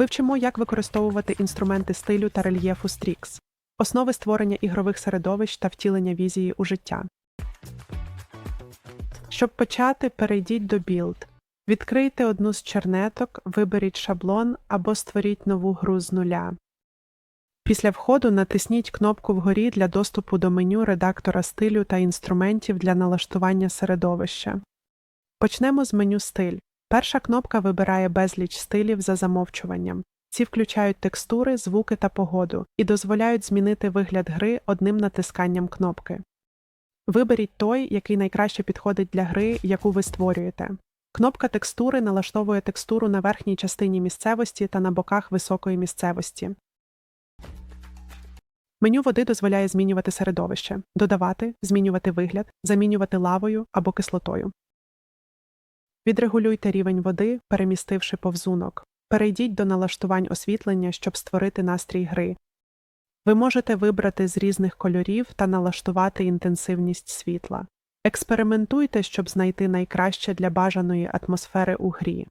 Вивчимо, як використовувати інструменти стилю та рельєфу Strix, основи створення ігрових середовищ та втілення візії у життя. Щоб почати, перейдіть до Build. Відкрийте одну з чернеток, виберіть шаблон або створіть нову гру з нуля. Після входу натисніть кнопку вгорі для доступу до меню редактора стилю та інструментів для налаштування середовища. Почнемо з меню Стиль. Перша кнопка вибирає безліч стилів за замовчуванням. Ці включають текстури, звуки та погоду і дозволяють змінити вигляд гри одним натисканням кнопки. Виберіть той, який найкраще підходить для гри, яку ви створюєте. Кнопка текстури налаштовує текстуру на верхній частині місцевості та на боках високої місцевості. Меню води дозволяє змінювати середовище, додавати, змінювати вигляд, замінювати лавою або кислотою. Відрегулюйте рівень води, перемістивши повзунок. Перейдіть до налаштувань освітлення, щоб створити настрій гри. Ви можете вибрати з різних кольорів та налаштувати інтенсивність світла. Експериментуйте, щоб знайти найкраще для бажаної атмосфери у грі.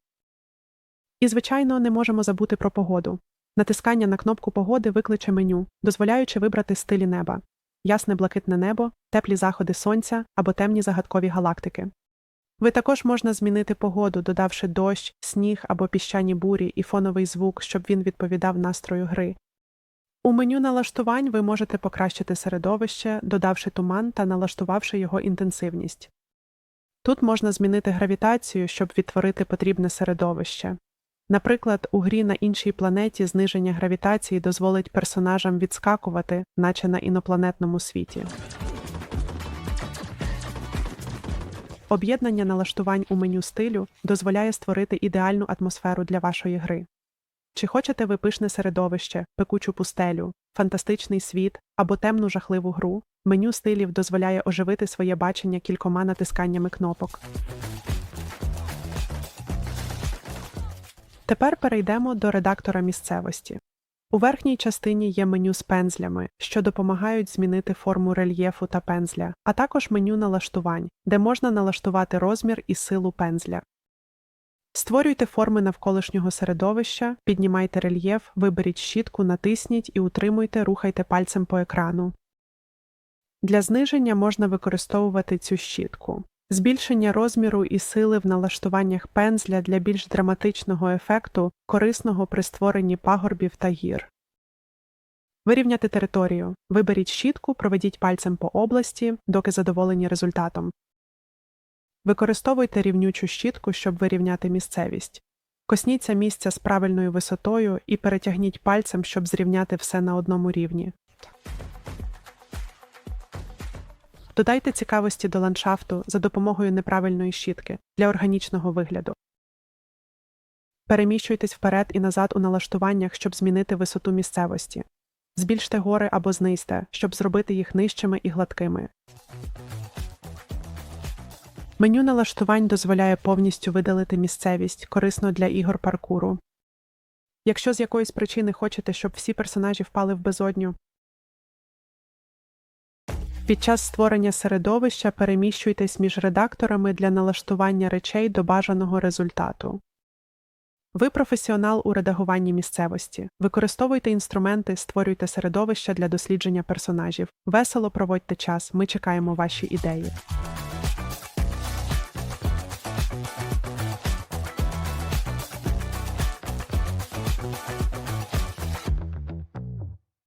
І, звичайно, не можемо забути про погоду. Натискання на кнопку погоди викличе меню, дозволяючи вибрати стилі неба ясне блакитне небо, теплі заходи сонця або темні загадкові галактики. Ви також можна змінити погоду, додавши дощ, сніг або піщані бурі і фоновий звук, щоб він відповідав настрою гри. У меню налаштувань ви можете покращити середовище, додавши туман та налаштувавши його інтенсивність. Тут можна змінити гравітацію, щоб відтворити потрібне середовище. Наприклад, у грі на іншій планеті зниження гравітації дозволить персонажам відскакувати, наче на інопланетному світі. Об'єднання налаштувань у меню стилю дозволяє створити ідеальну атмосферу для вашої гри. Чи хочете ви пишне середовище, пекучу пустелю, фантастичний світ або темну жахливу гру, меню стилів дозволяє оживити своє бачення кількома натисканнями кнопок. Тепер перейдемо до редактора місцевості. У верхній частині є меню з пензлями, що допомагають змінити форму рельєфу та пензля, а також меню налаштувань, де можна налаштувати розмір і силу пензля. Створюйте форми навколишнього середовища, піднімайте рельєф, виберіть щітку, натисніть і утримуйте, рухайте пальцем по екрану. Для зниження можна використовувати цю щітку. Збільшення розміру і сили в налаштуваннях пензля для більш драматичного ефекту, корисного при створенні пагорбів та гір. Вирівняти територію. Виберіть щітку, проведіть пальцем по області, доки задоволені результатом. Використовуйте рівнючу щітку, щоб вирівняти місцевість. Косніться місця з правильною висотою і перетягніть пальцем, щоб зрівняти все на одному рівні. Додайте цікавості до ландшафту за допомогою неправильної щітки для органічного вигляду. Переміщуйтесь вперед і назад у налаштуваннях, щоб змінити висоту місцевості. Збільште гори або знизьте, щоб зробити їх нижчими і гладкими. Меню налаштувань дозволяє повністю видалити місцевість, корисно для ігор паркуру. Якщо з якоїсь причини хочете, щоб всі персонажі впали в безодню, під час створення середовища переміщуйтесь між редакторами для налаштування речей до бажаного результату. Ви професіонал у редагуванні місцевості. Використовуйте інструменти, створюйте середовища для дослідження персонажів. Весело проводьте час, ми чекаємо ваші ідеї.